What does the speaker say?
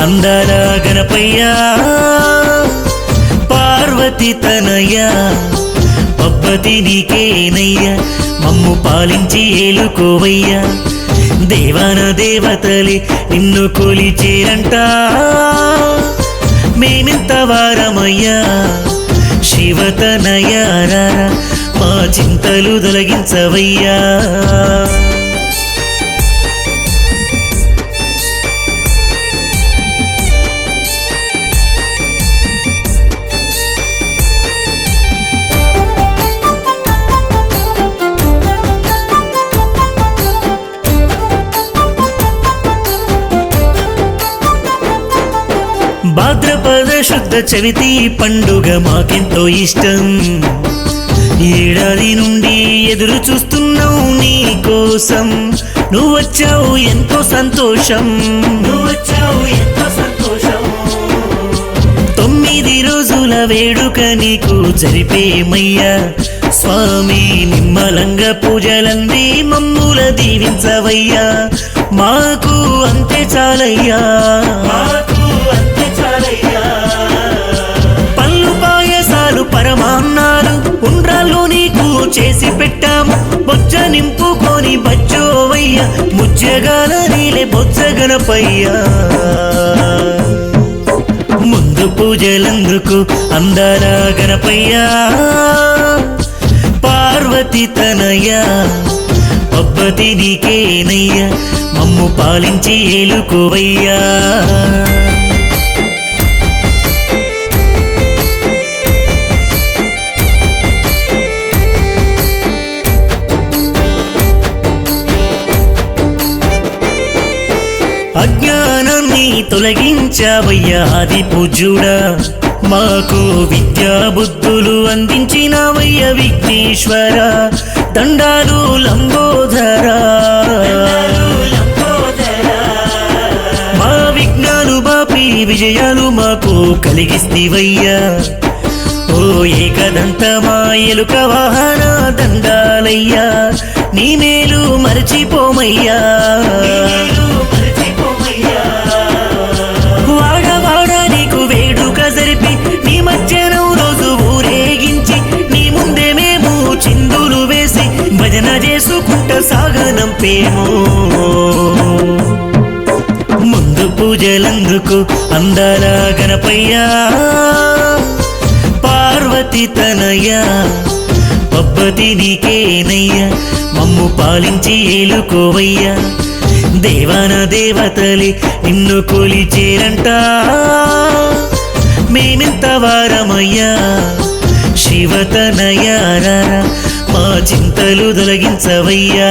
అందాల గణపయ్యా. పార్వతి తనయ్యా పబ్బతి నీకేనయ్యా. మమ్ము పాలించి ఏలుకోవయ్యా. దేవాన దేవతలి నిన్ను కొలిచేరంట. మేమింత వారమయ్యా. శివతనయారా మా చింతలు తొలగించవయ్యా. భాద్రపద శుద్ధ చవితి పండుగ మాకెంతో ఇష్టం. ఏడాది నుండి ఎదురు చూస్తున్నావు నీ కోసం. నువ్వు వచ్చావు ఎంతో సంతోషం. నువ్వు వచ్చావు ఎంతో సంతోషం. తొమ్మిది రోజుల వేడుక నీకు జరిపేమయ్యా. స్వామి నిమ్మలంగా పూజలంది మమ్ముల దీవించవయ్యా. మాకు అంతే చాలయ్యా. నింపుకొని బచ్చోవయ్య ముజ్జగాల నీలే బొజ్జ ముందు పూజలందుకు అందాల గణపయ్యా. పార్వతి తనయ్యా పబ్బతి నీకేనయ్యా మమ్ము పాలించి ఏలుకోవయ్యా. తొలగించావయ్యా ఆది పూజ్యుడా మాకు విద్యా బుద్ధులు అందించినవయ్య విఘ్నేశ్వర. దండాలు లంబోధర. మా విఘ్నాలు బాపి విజయాలు మాకు కలిగిస్తేవయ్యా. ఓ ఏకదంత మా ఎలుక వాహన దండాలయ్యా. నీ మేలు మరచిపోమయ్యా. పూట సాగనంపేమో ముందు పూజలందుకు అందాల గణపయ్యా. పార్వతి తనయ్యా పబ్బతి నీకేనయ్యా. మమ్ము పాలించి ఏలుకోవయ్యా. దేవాన దేవతలి నిన్ను కొలిచేరంట. మేమింత వారమయ్యా. శివతనయారా చింతలు తొలగించవయ్యా.